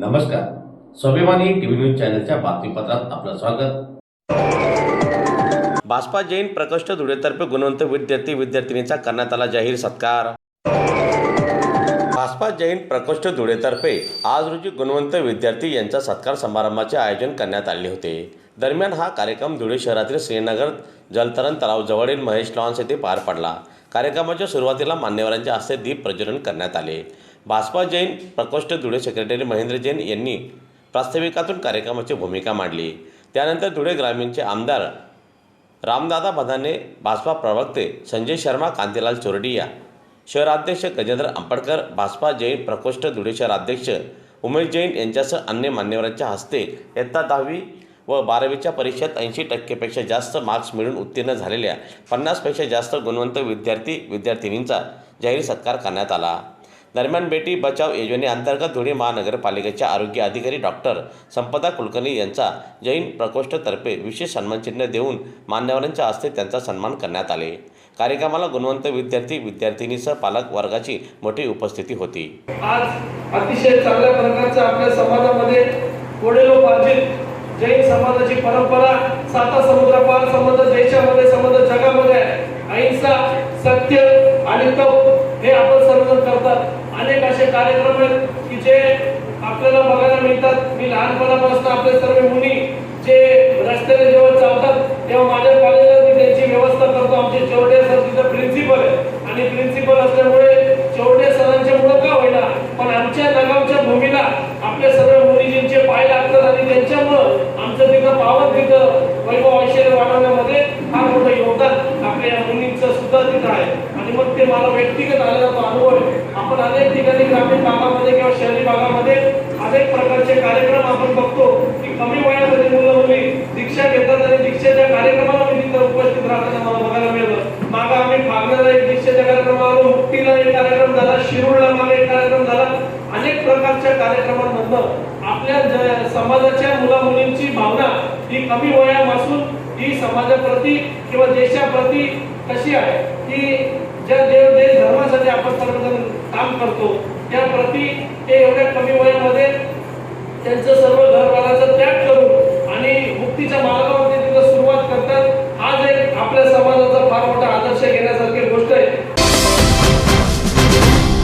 नमस्कार. स्वाभिमानी TV news चॅनलच्या बातमीपत्रात आपलं स्वागत. भाजपा जैन प्रकोष्ठ धुळेतर्फे गुणवंत विद्यार्थी विद्यार्थिनीचा करण्यात आला जाहीर सत्कार. भाजपा जैन प्रकोष्ठ धुळेतर्फे आज रोजी गुणवंत विद्यार्थी यांचा सत्कार समारंभाचे आयोजन करण्यात आले होते. दरम्यान हा कार्यक्रम धुळे शहरातील श्रीनगर जलतरण तलावजवळील महेश लॉन्स येथे पार पडला. कार्यक्रमाच्या सुरुवातीला मान्यवरांच्या हस्ते दीप प्रज्वलन करण्यात आले. भास्पा जैन प्रकोष्ठ धुळे सेक्रेटरी महेंद्र जैन यांनी प्रास्ताविकातून कार्यक्रमाची भूमिका मांडली. त्यानंतर धुळे ग्रामीणचे आमदार रामदादा भदाने भाजपा प्रवक्ते संजय शर्मा कांतीलाल चोरडिया शहराध्यक्ष गजेंद्र आंबडकर भाजपा जैन प्रकोष्ठ धुळे शहराध्यक्ष उमेश जैन यांच्यासह अन्य मान्यवरांच्या हस्ते इयत्ता दहावी व बारावीच्या परीक्षेत ऐंशी टक्केपेक्षा जास्त मार्क्स मिळून उत्तीर्ण झालेल्या पन्नासपेक्षा जास्त गुणवंत विद्यार्थी विद्यार्थिनींचा जाहीर सत्कार करण्यात आला. दरम्यान बेटी बचाव योजनेअंतर्गत धुळे महानगरपालिकेच्या आरोग्य अधिकारी डॉक्टर संपदा कुलकर्णी यांचा जैन प्रकोष्ठतर्फे विशेष सन्मानचिन्ह देऊन मान्यवरांच्या हस्ते त्यांचा सन्मान करण्यात आले. कार्यक्रमाला गुणवंत विद्यार्थी विद्यार्थिनीसह पालक वर्गाची मोठी उपस्थिती होती. आज अतिशय चांगल्या प्रकारचा आपल्या समाजामध्ये वडिलोपार्जित जैन समाजाची परंपरा साता समुद्रापार संबंध देशामध्ये संबंध जगामध्ये अहिंसा सत्य आणि तप हे आपण सर्वजण करतात. अनेक असे कार्यक्रम आहेत की जे आपल्याला बघायला मिळतात. मी लहानपणापासून आपले सर्व मुली जे रस्त्याने जेव्हा चालतात तेव्हा माझ्या कॉलेजला मी त्यांची व्यवस्था करतो. आमचे चौडे सर तिथं प्रिन्सिपल आहे आणि प्रिन्सिपल असल्यामुळे चौडे सरांचे मुलं का होईना पण आमच्या नगावच्या भूमीला आपल्या सर्व मुलीजींचे पाय लागतात आणि त्यांच्यामुळं आमचं तिथं पावन तिथं वैभव ऐश्वर्य वाढवण्यामध्ये फार मोठं योगदान आपल्या या मुलींचं सुद्धा तिथं आहे. आणि मग ते मला व्यक्तिगत आलेला तो अनुभव आहे. आपण अनेक ठिकाणी ग्रामीण भागामध्ये किंवा शहरी भागामध्ये अनेक प्रकारचे कार्यक्रम आपण बघतो की कमी वयामध्ये मुलं मुली दीक्षा घेतात आणि दीक्षेच्या कार्यक्रमाला मी तिथं उपस्थित राहताना मला बघायला मिळतं. मागं आम्ही फागण्याला एक दीक्षेच्या कार्यक्रमाला मुक्तीला एक कार्यक्रम झाला शिरूरला मागे एक कार्यक्रम झाला. अनेक प्रकारच्या कार्यक्रमांमधनं आपल्या समाजाच्या मुला मुलींची भावना ही कमी वयापासून ही समाजाप्रती किंवा देशाप्रती कशी आहे की ज्या देव देश धर्मासाठी आपण सर्वजण काम करतो त्याप्रती ते एवढ्या कमी वयामध्ये त्यांचं सर्व घरवाराचा त्याग करून आणि मुक्तीच्या मार्गावरती तिथं सुरुवात करतात आज एक आपल्या समाजाचा फार मोठा आदर्श घेण्यासाठी